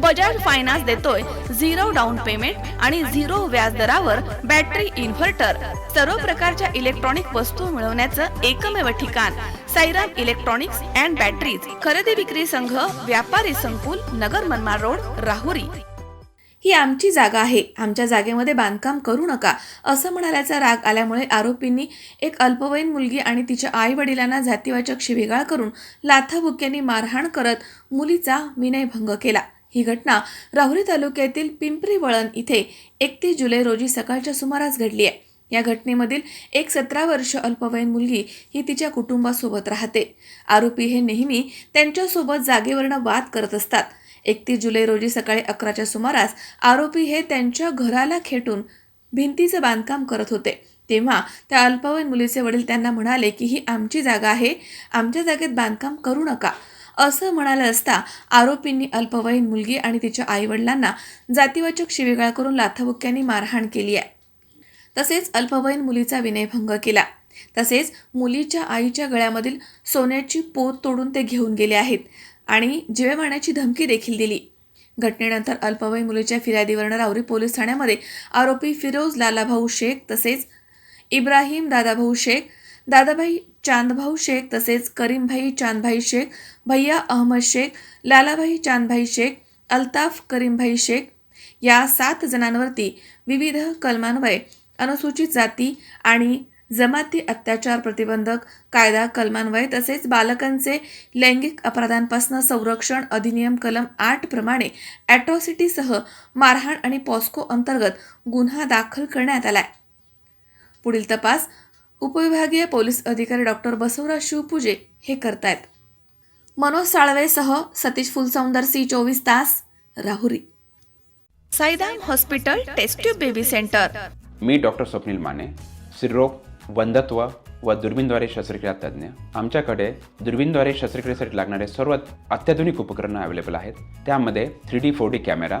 Bajaj finance देतोय zero down payment आणि zero व्याजदरावर बॅटरी इन्व्हर्टर. सर्व प्रकारच्या इलेक्ट्रॉनिक वस्तू मिळवण्याचं एकमेव ठिकाण. साईराम इलेक्ट्रॉनिक्स अँड बॅटरीज खरेदी विक्री संघ व्यापारी संकुल नगर मनमाड रोड राहुरी. ही आमची जागा आहे. आमच्या जागेमध्ये बांधकाम करू नका असं म्हणाल्याचा राग आल्यामुळे आरोपींनी एक अल्पवयीन मुलगी आणि तिच्या आई वडिलांना जातीवाचक शिवेगाळ करून लाथाबुक्यांनी मारहाण करत मुलीचा विनयभंग केला. ही घटना राहुरी तालुक्यातील पिंपरी वळण इथे एकतीस जुलै रोजी सकाळच्या सुमारास घडली आहे. या घटनेमधील एक सतरा वर्ष अल्पवयीन मुलगी ही तिच्या कुटुंबासोबत राहते. आरोपी हे नेहमी त्यांच्यासोबत जागेवरनं वाद करत असतात. एकतीस जुलै रोजी सकाळी अकराच्या सुमारास आरोपी हे त्यांच्या घराला खेटून भिंतीचं बांधकाम करत होते. तेव्हा त्या अल्पवयीन मुलीचे वडील त्यांना म्हणाले की ही आमची जागा आहे. आमच्या जागेत बांधकाम करू नका. असं म्हणाले असता आरोपींनी अल्पवयीन मुलगी आणि तिच्या आईवडिलांना जातीवाचक शिवेगाळ करून लाथाबुक्यांनी मारहाण केली आहे. तसेच अल्पवयीन मुलीचा विनयभंग केला. तसेच मुलीच्या आईच्या गळ्यामधील सोन्याची पोत तोडून ते घेऊन गेले आहेत आणि जीवे मारण्याची धमकी देखील दिली. घटनेनंतर अल्पवयीन मुलीच्या फिर्यादीवरनं रावरी पोलीस ठाण्यामध्ये आरोपी फिरोज लालाभाऊ शेख तसेच इब्राहिम दादाभाऊ शेख दादाभाई चांदभाऊ शेख तसेच करीमभाई चांदभाई शेख भैया अहमद शेख लालाभाई चांदभाई शेख अल्ताफ करीमभाई शेख या सात जणांवरती विविध कलमान्वये अनुसूचित जाती आणि जमाती अत्याचार प्रतिबंधक कायदा कलमान्वये तसेच बालकांचे लैंगिक अपराधांपासून संरक्षण अधिनियम कलम आठ प्रमाणे ॲट्रॉसिटीसह मारहाण आणि पॉस्को अंतर्गत गुन्हा दाखल करण्यात आला पुढील तपास उपविभागीय पोलीस अधिकारी डॉक्टर बसवराज शिवपूजे हे करतायत. मनोज साळवेसह सतीश फुलसौंदर सी चोवीस तास Rahuri. Saidam hospital test baby centre. मी डॉक्टर स्वप्नील माने स्त्रीरोग वंधत्व व दुर्बीनद्वारे शस्त्रक्रिया तज्ज्ञ. आमच्याकडे दुर्बीनद्वारे शस्त्रक्रियेसाठी लागणारे सर्व अत्याधुनिक उपकरणं अवेलेबल आहेत. त्यामध्ये three D four D camera